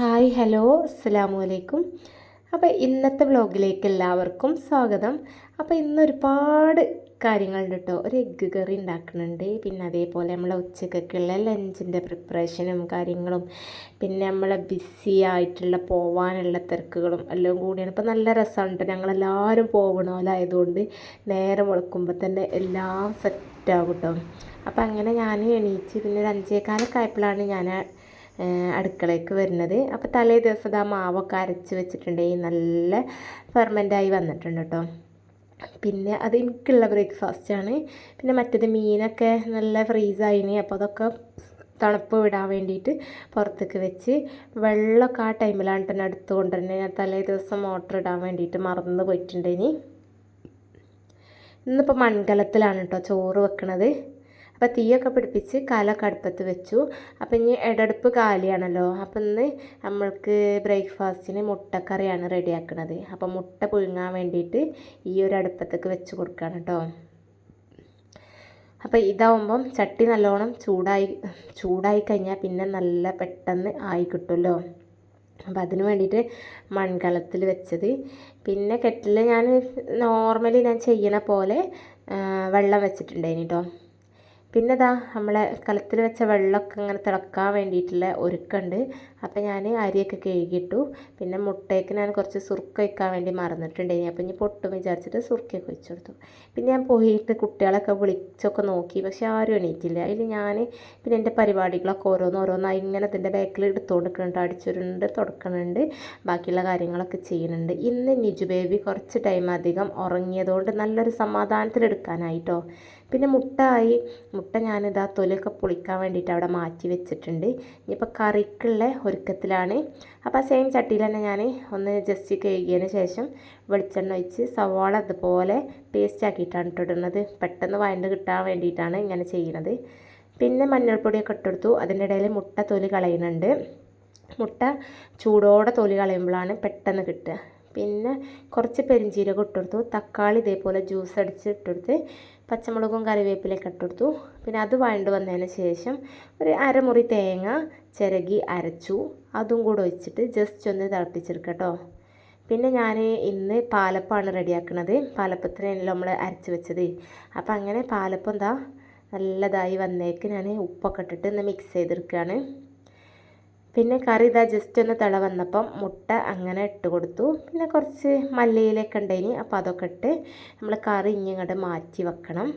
Hi hello അസ്സാം വലൈക്കും അപ്പോൾ ഇന്നത്തെ വ്ലോഗിലേക്ക് എല്ലാവർക്കും സ്വാഗതം. അപ്പോൾ ഇന്ന് ഒരുപാട് കാര്യങ്ങളുണ്ട് കേട്ടോ ഒരു എഗ്ഗ് കറി ഉണ്ടാക്കുന്നുണ്ട്. പിന്നെ അതേപോലെ നമ്മളെ ഉച്ചക്കൊക്കെയുള്ള ലഞ്ചിന്റെ പ്രിപ്പറേഷനും കാര്യങ്ങളും. പിന്നെ നമ്മളെ ബിസി ആയിട്ടുള്ള പോവാനുള്ള തിരക്കുകളും എല്ലാം കൂടിയാണ്. ഇപ്പോൾ നല്ല രസമുണ്ട് ഞങ്ങളെല്ലാവരും പോകണമല്ലായതുകൊണ്ട് നേരെ വെളുക്കുമ്പോൾ തന്നെ എല്ലാം സെറ്റാകും കേട്ടോ അപ്പോൾ അങ്ങനെ ഞാൻ എണീച്ച് പിന്നെ ഒരു അഞ്ചേകാലൊക്കെ ആയപ്പോഴാണ് ഞാൻ അടുക്കളയ്ക്ക് വരുന്നത്. അപ്പോൾ തലേ ദിവസം ആ മാവൊക്കെ അരച്ച് വെച്ചിട്ടുണ്ടെങ്കിൽ നല്ല ഫെർമെന്റായി വന്നിട്ടുണ്ട് കേട്ടോ പിന്നെ അത് എനിക്കുള്ള ബ്രേക്ക്ഫാസ്റ്റാണ് പിന്നെ മറ്റേത് മീനൊക്കെ നല്ല ഫ്രീസായിന് അപ്പോൾ അതൊക്കെ തണുപ്പ് വിടാൻ വേണ്ടിയിട്ട് പുറത്തേക്ക് വെച്ച് വെള്ളമൊക്കെ ആ ടൈമിലാണ് തന്നെ അടുത്ത് കൊണ്ടുവരുന്നത്. ഞാൻ തലേ ദിവസം മോട്ടർ ഇടാൻ വേണ്ടിയിട്ട് മറന്ന് പോയിട്ടുണ്ടേനി ഇന്നിപ്പോൾ മൺകലത്തിലാണ് കേട്ടോ ചോറ് വെക്കണത്. അപ്പോൾ തീയൊക്കെ പിടിപ്പിച്ച് കാലൊക്കെ അടുപ്പത്ത് വെച്ചു. അപ്പം ഇനി ഇടടുപ്പ് കാലിയാണല്ലോ. അപ്പം ഇന്ന് നമ്മൾക്ക് ബ്രേക്ക്ഫാസ്റ്റിന് മുട്ടക്കറിയാണ് റെഡിയാക്കുന്നത് അപ്പോൾ മുട്ട പുഴുങ്ങാൻ വേണ്ടിയിട്ട് ഈ ഒരു അടുപ്പത്തേക്ക് വെച്ച് കൊടുക്കുകയാണ് കേട്ടോ. അപ്പോൾ ഇതാവുമ്പം ചട്ടി നല്ലോണം ചൂടായി ചൂടായി കഴിഞ്ഞാൽ പിന്നെ നല്ല പെട്ടെന്ന് ആയി കിട്ടുമല്ലോ. അപ്പോൾ അതിന് വേണ്ടിയിട്ട് മൺകലത്തിൽ വെച്ചത്. പിന്നെ കെറ്റിൽ ഞാൻ നോർമലി ഞാൻ ചെയ്യണ പോലെ വെള്ളം വെച്ചിട്ടുണ്ടായിന് കേട്ടോ പിന്നെ ഇതാ നമ്മളെ കലത്തിൽ വെച്ച വെള്ളമൊക്കെ ഇങ്ങനെ തിളക്കാൻ വേണ്ടിയിട്ടുള്ള ഒരുക്കുണ്ട് അപ്പോൾ ഞാൻ അരിയൊക്കെ കഴുകിയിട്ടു. പിന്നെ മുട്ടയ്ക്ക് ഞാൻ കുറച്ച് സുർക്ക വയ്ക്കാൻ വേണ്ടി മറന്നിട്ടുണ്ടായി അപ്പോൾ ഇനി പൊട്ടും വിചാരിച്ചിട്ട് സുർക്കയൊക്കെ വെച്ച് കൊടുത്തു. പിന്നെ ഞാൻ പോയിട്ട് കുട്ടികളൊക്കെ വിളിച്ചൊക്കെ നോക്കി. പക്ഷെ ആരും എണീറ്റില്ല. അതിൽ ഞാൻ പിന്നെ എന്റെ പരിപാടികളൊക്കെ ഓരോന്ന് ഓരോന്നായി ഇങ്ങനെ അതിന്റെ ബാക്കിൽ എടുത്തുകൊണ്ട് നിൽക്കുന്നുണ്ട് അടിച്ചുരുണ്ട് തുടക്കുന്നുണ്ട് ബാക്കിയുള്ള കാര്യങ്ങളൊക്കെ ചെയ്യുന്നുണ്ട്. ഇന്ന് നിജു ബേബി കുറച്ച് ടൈം അധികം ഉറങ്ങിയതുകൊണ്ട് നല്ലൊരു സമാധാനത്തിലെടുക്കാനായിട്ടോ പിന്നെ മുട്ട ആയി. മുട്ട ഞാനിതാ തൊലിയൊക്കെ പൊളിക്കാൻ വേണ്ടിയിട്ട് അവിടെ മാറ്റി വെച്ചിട്ടുണ്ട്. ഇനിയിപ്പോൾ കറിക്കുള്ള ഒരുക്കത്തിലാണ് അപ്പോൾ സെയിം ചട്ടിയിൽ തന്നെ ഞാൻ ഒന്ന് ജസ്റ്റ് കഴുകിയതിന് ശേഷം വെളിച്ചെണ്ണ ഒഴിച്ച് സവാള അതുപോലെ പേസ്റ്റ് ആക്കിയിട്ടാണ് ഇട്ടിടുന്നത് പെട്ടെന്ന് വഴണ്ട് കിട്ടാൻ വേണ്ടിയിട്ടാണ് ഇങ്ങനെ ചെയ്യുന്നത്. പിന്നെ മഞ്ഞൾപ്പൊടിയൊക്കെ ഇട്ടെടുത്തു അതിന്റെ ഇടയിൽ മുട്ട തൊലി കളയുന്നുണ്ട്. മുട്ട ചൂടോടെ തൊലി കളയുമ്പോഴാണ് പെട്ടെന്ന് കിട്ടുക. പിന്നെ കുറച്ച് പെരിഞ്ചീരകം ഇട്ടെടുത്തു തക്കാളി ഇതേപോലെ ജ്യൂസ് അടിച്ച് ഇട്ടെടുത്ത് പച്ചമുളകും കറിവേപ്പിലൊക്കെ ഇട്ടെടുത്തു പിന്നെ അത് വഴണ്ട് വന്നതിന് ശേഷം ഒരു അരമുറി തേങ്ങ ചിരകി അരച്ചു. അതും കൂടെ ഒഴിച്ചിട്ട് ജസ്റ്റ് ഒന്ന് തിളപ്പിച്ചെടുക്കട്ടോ പിന്നെ ഞാൻ ഇന്ന് പാലപ്പമാണ് റെഡിയാക്കുന്നത് പാലപ്പത്തിനാണല്ലോ നമ്മൾ അരച്ച് വെച്ചത്. അപ്പോൾ അങ്ങനെ പാലപ്പം എന്താ നല്ലതായി വന്നേക്ക് ഞാൻ ഉപ്പൊക്കെ ഇട്ടിട്ട് ഒന്ന് മിക്സ് ചെയ്തെടുക്കുകയാണ് പിന്നെ കറി ഇതാ ജസ്റ്റ് ഒന്ന് തിള വന്നപ്പം മുട്ട അങ്ങനെ ഇട്ട് കൊടുത്തു. പിന്നെ കുറച്ച് മല്ലിയിലൊക്കെ ഉണ്ടായിനി അപ്പോൾ അതൊക്കെ ഇട്ട് നമ്മൾ കറി ഇങ്ങോട്ട് മാറ്റി വെക്കണം.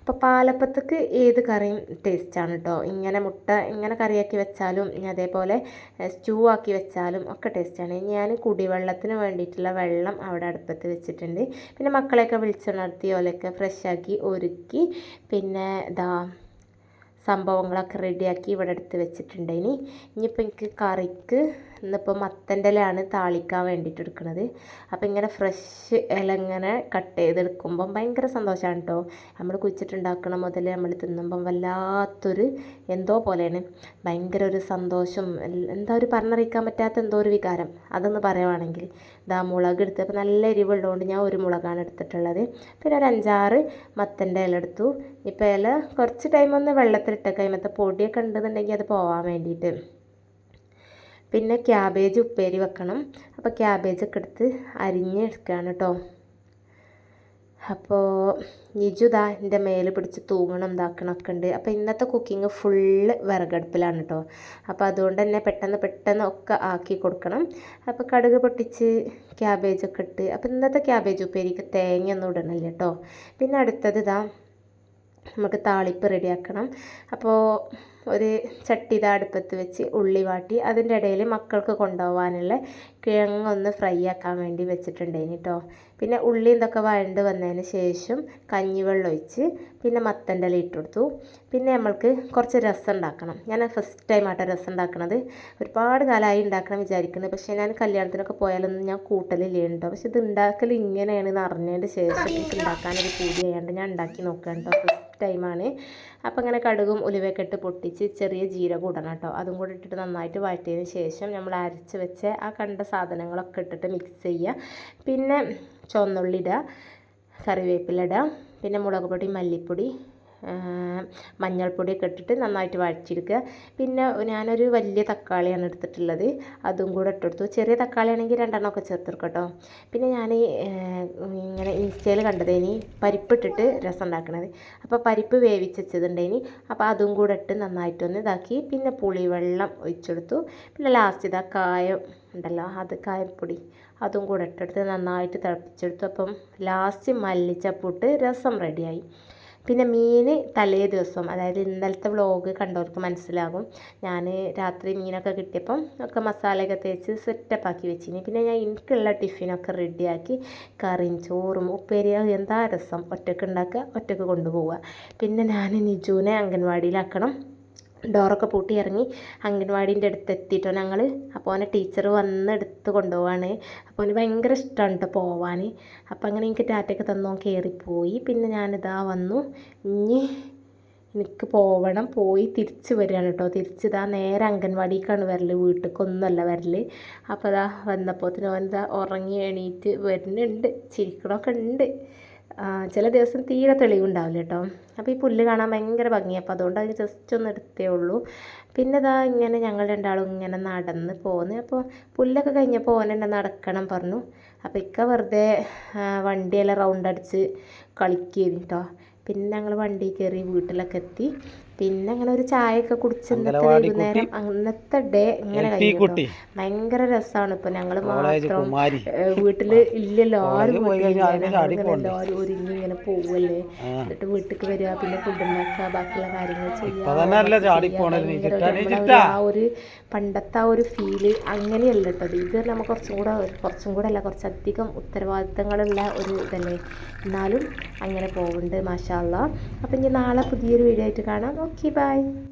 അപ്പോൾ പാലപ്പത്തേക്ക് ഏത് കറിയും ടേസ്റ്റാണ് കേട്ടോ ഇങ്ങനെ മുട്ട ഇങ്ങനെ കറിയാക്കി വെച്ചാലും ഇനി അതേപോലെ സ്റ്റൂ ആക്കി വെച്ചാലും ഒക്കെ ടേസ്റ്റാണ് ഞാൻ കുടിവെള്ളത്തിന് വേണ്ടിയിട്ടുള്ള വെള്ളം അവിടെ അടുപ്പത്ത് വെച്ചിട്ടുണ്ട്. പിന്നെ മക്കളെയൊക്കെ വിളിച്ചുണർത്തി ഓലൊക്കെ ഫ്രഷാക്കി ഒരുക്കി. പിന്നെ ഇതാ സംഭവങ്ങളൊക്കെ റെഡിയാക്കി ഇവിടെ എടുത്ത് വെച്ചിട്ടുണ്ട്. ഇനി ഇനിയിപ്പോൾ എനിക്ക് കറിക്ക് ഇന്നിപ്പോൾ മത്തന്റെ ഇലയാണ് താളിക്കാൻ വേണ്ടിയിട്ട് എടുക്കുന്നത് അപ്പോൾ ഇങ്ങനെ ഫ്രഷ് ഇല ഇങ്ങനെ കട്ട് ചെയ്തെടുക്കുമ്പം ഭയങ്കര സന്തോഷമാണ് കേട്ടോ നമ്മൾ കുഴിച്ചിട്ടുണ്ടാക്കണ മുതൽ നമ്മൾ തിന്നുമ്പം വല്ലാത്തൊരു എന്തോ പോലെയാണ്. ഭയങ്കര ഒരു സന്തോഷം. എന്താ ഒരു പറഞ്ഞറിയിക്കാൻ പറ്റാത്ത എന്തോ ഒരു വികാരം. അതൊന്ന് പറയുവാണെങ്കിൽ ഇതാ മുളക് എടുത്ത് അപ്പോൾ നല്ല എരിവുള്ളതുകൊണ്ട് ഞാൻ ഒരു മുളകാണ് എടുത്തിട്ടുള്ളത്. പിന്നെ ഒരു അഞ്ചാറ് മത്തന്റെ ഇല എടുത്തു. ഇപ്പോൾ ഇല കുറച്ച് ടൈം ഒന്ന് വെള്ളത്തിലിട്ട കൈമത്തെ പൊടിയൊക്കെ ഉണ്ടെന്നുണ്ടെങ്കിൽ അത് പോവാൻ വേണ്ടിയിട്ട്. പിന്നെ ക്യാബേജ് ഉപ്പേരി വെക്കണം. അപ്പോൾ ക്യാബേജൊക്കെ എടുത്ത് അരിഞ്ഞ് എടുക്കുകയാണ് കേട്ടോ അപ്പോൾ നിജുതാ എന്റെ മേലെ പിടിച്ച് തൂങ്ങണം ഇതാക്കണമൊക്കെ ഉണ്ട്. അപ്പോൾ ഇന്നത്തെ കുക്കിംഗ് ഫുള്ള് വിറകടുപ്പിലാണ് കേട്ടോ അപ്പോൾ അതുകൊണ്ട് തന്നെ പെട്ടെന്ന് പെട്ടെന്ന് ഒക്കെ ആക്കി കൊടുക്കണം. അപ്പോൾ കടുക് പൊട്ടിച്ച് ക്യാബേജൊക്കെ ഇട്ട് അപ്പോൾ ഇന്നത്തെ ക്യാബേജ് ഉപ്പേരിക്ക് തേങ്ങയൊന്നും ഇടണില്ല കേട്ടോ പിന്നെ അടുത്തത് ഇതാ നമുക്ക് താളിപ്പ് റെഡിയാക്കണം. അപ്പോൾ ഒരു ചട്ടി അടുപ്പത്ത് വെച്ച് ഉള്ളി വാട്ടി അതിന്റെ ഇടയിൽ മക്കൾക്ക് കൊണ്ടുപോകാനുള്ള കിഴങ്ങൊന്ന് ഫ്രൈ ആക്കാൻ വേണ്ടി വെച്ചിട്ടുണ്ടായിന് കേട്ടോ പിന്നെ ഉള്ളി എന്തൊക്കെ വഴണ്ട് വന്നതിന് ശേഷം കഞ്ഞിവെള്ളം ഒഴിച്ച് പിന്നെ മത്തന്റെ ഇല ഇട്ട് കൊടുത്തു. പിന്നെ നമ്മൾക്ക് കുറച്ച് രസം ഉണ്ടാക്കണം. ഞാൻ ഫസ്റ്റ് ടൈം ആട്ടോ രസം ഉണ്ടാക്കണത്. ഒരുപാട് കാലമായി ഉണ്ടാക്കണം വിചാരിക്കുന്നത് പക്ഷേ ഞാൻ കല്യാണത്തിനൊക്കെ പോയാലൊന്നും ഞാൻ കൂട്ടലില്ല കേട്ടോ. പക്ഷെ ഇത് ഉണ്ടാക്കൽ ഇങ്ങനെയാണെന്ന് അറിഞ്ഞതിന് ശേഷം എനിക്ക് ഉണ്ടാക്കാനൊരു പൂതി ചെയ്യാണ്ട് ഞാൻ ഉണ്ടാക്കി നോക്കാം കേട്ടോ ഫസ്റ്റ് ടൈമാണ് അപ്പോൾ അങ്ങനെ കടുകും ഉലുവയൊക്കെ ഇട്ട് പൊട്ടിച്ച് ചെറിയ ജീരകം ഇടണം കേട്ടോ. അതും കൂടി ഇട്ടിട്ട് നന്നായിട്ട് വഴറ്റിയതിന് ശേഷം നമ്മൾ അരച്ച് വെച്ച് ആ കണ്ട സാധനങ്ങളൊക്കെ ഇട്ടിട്ട് മിക്സ് ചെയ്യുക. പിന്നെ ചുവന്നുള്ളി ഇടുക കറിവേപ്പില ഇടുക പിന്നെ മുളക് പൊടി മല്ലിപ്പൊടി മഞ്ഞൾപ്പൊടിയൊക്കെ ഇട്ടിട്ട് നന്നായിട്ട് വഴച്ചെടുക്കുക പിന്നെ ഞാനൊരു വലിയ തക്കാളിയാണ് എടുത്തിട്ടുള്ളത്. അതും കൂടെ ഇട്ടെടുത്തു. ചെറിയ തക്കാളിയാണെങ്കിൽ രണ്ടെണ്ണമൊക്കെ ചേർത്തെടുക്കും കേട്ടോ. പിന്നെ ഞാൻ ഇങ്ങനെ ഇൻസ്റ്റയിൽ കണ്ടതേനി പരിപ്പിട്ടിട്ട് രസം ഉണ്ടാക്കണത് അപ്പോൾ പരിപ്പ് വേവിച്ചുണ്ടേനി അപ്പോൾ അതും കൂടെ ഇട്ട് നന്നായിട്ടൊന്ന് ഇതാക്കി. പിന്നെ പുളിവെള്ളം ഒഴിച്ചെടുത്തു. പിന്നെ ലാസ്റ്റ് ഇതാ കായം ഉണ്ടല്ലോ അത് കായപ്പൊടി അതും കൂടെ ഇട്ടെടുത്ത് നന്നായിട്ട് തിളപ്പിച്ചെടുത്തു. അപ്പം ലാസ്റ്റ് മല്ലിച്ചപ്പൂട്ട് രസം റെഡിയായി പിന്നെ മീൻ തലേ ദിവസം അതായത് ഇന്നലത്തെ വ്ലോഗ് കണ്ടവർക്ക് മനസ്സിലാകും. ഞാൻ രാത്രി മീനൊക്കെ കിട്ടിയപ്പം ഒക്കെ മസാലയൊക്കെ തേച്ച് സെറ്റപ്പ് ആക്കി വെച്ചിനി. പിന്നെ ഞാൻ എനിക്കുള്ള ടിഫിനൊക്കെ റെഡിയാക്കി കറിയും ചോറും ഉപ്പേരിയും എന്താ രസം? ഒറ്റയ്ക്ക് ഉണ്ടാക്കുക ഒറ്റയ്ക്ക് കൊണ്ടുപോവുക. പിന്നെ ഞാൻ നിജുവിനെ അംഗൻവാടിയിലാക്കണം. ഡോറൊക്കെ പൂട്ടി ഇറങ്ങി അംഗൻവാടീന്റെ അടുത്ത് എത്തിയിട്ടോ ഞങ്ങൾ അപ്പോൾ അവനെ ടീച്ചർ വന്ന് എടുത്ത് കൊണ്ടുപോവാണ്. അപ്പോൾ അവന് ഭയങ്കര ഇഷ്ടമാണ് കേട്ടോ പോവാൻ അപ്പോൾ അങ്ങനെ എനിക്ക് ടാറ്റയൊക്കെ തന്നോ കയറിപ്പോയി പിന്നെ ഞാനിതാ വന്നു. ഇനി എനിക്ക് പോവണം. പോയി തിരിച്ച് വരികയാണ് കേട്ടോ തിരിച്ച് ഇതാ നേരെ അംഗൻവാടിക്കാണ് വരൽ വീട്ടിലേക്കൊന്നുമല്ല വരൽ അപ്പോൾ ഇതാ തന്നെ അവൻ ഇതാ ഉറങ്ങി എണീറ്റ് വരുന്നുണ്ട്. ചിരിക്കണമൊക്കെ ഉണ്ട്. ചില ദിവസം തീരെ തെളിവുണ്ടാവില്ല കേട്ടോ. അപ്പോൾ ഈ പുല്ല് കാണാൻ ഭയങ്കര ഭംഗിയാണ് അപ്പോൾ അതുകൊണ്ട് അത് ജസ്റ്റ് ഒന്ന് എടുത്തേ ഉള്ളൂ. പിന്നെ ഇതാ ഇങ്ങനെ ഞങ്ങൾ രണ്ടാളും ഇങ്ങനെ നടന്ന് പോന്ന്. അപ്പോൾ പുല്ലൊക്കെ കഴിഞ്ഞപ്പോൾ ഓനെന്നെ നടക്കണം പറഞ്ഞു. അപ്പോൾ ഇക്ക വെറുതെ വണ്ടിയെല്ലാം റൗണ്ട് അടിച്ച് കളിക്കുകയായിരുന്നു കേട്ടോ പിന്നെ ഞങ്ങൾ വണ്ടി കയറി വീട്ടിലൊക്കെ എത്തി. പിന്നെ അങ്ങനെ ഒരു ചായയൊക്കെ കുടിച്ച് ഇന്നത്തെ വൈകുന്നേരം അന്നത്തെ ഡേ ഇങ്ങനെ കഴിഞ്ഞു ഭയങ്കര രസമാണ് ഇപ്പൊ ഞങ്ങൾ മാത്രം വീട്ടിൽ ഇല്ലല്ലോ ആരും? എല്ലാവരും ഒരുങ്ങി ഇങ്ങനെ പോവല്ലേ? എന്നിട്ട് വീട്ടിലേക്ക് വരിക പിന്നെ ഫുഡ് ഉണ്ടാക്കുക ബാക്കിയുള്ള കാര്യങ്ങൾ ചെയ്യുക ആ ഒരു പണ്ടത്തെ ആ ഒരു ഫീൽ അങ്ങനെയല്ല കേട്ടോ. ഇത് നമ്മൾ കുറച്ചും കൂടെ കുറച്ചും കൂടെ അല്ല കുറച്ചധികം ഉത്തരവാദിത്തങ്ങളുള്ള ഒരു ഇതല്ലേ. എന്നാലും അങ്ങനെ പോകുന്നുണ്ട് മാഷാള്ള അപ്പം ഇനി നാളെ പുതിയൊരു വീഡിയോ ആയിട്ട് കാണാം. Okay, bye.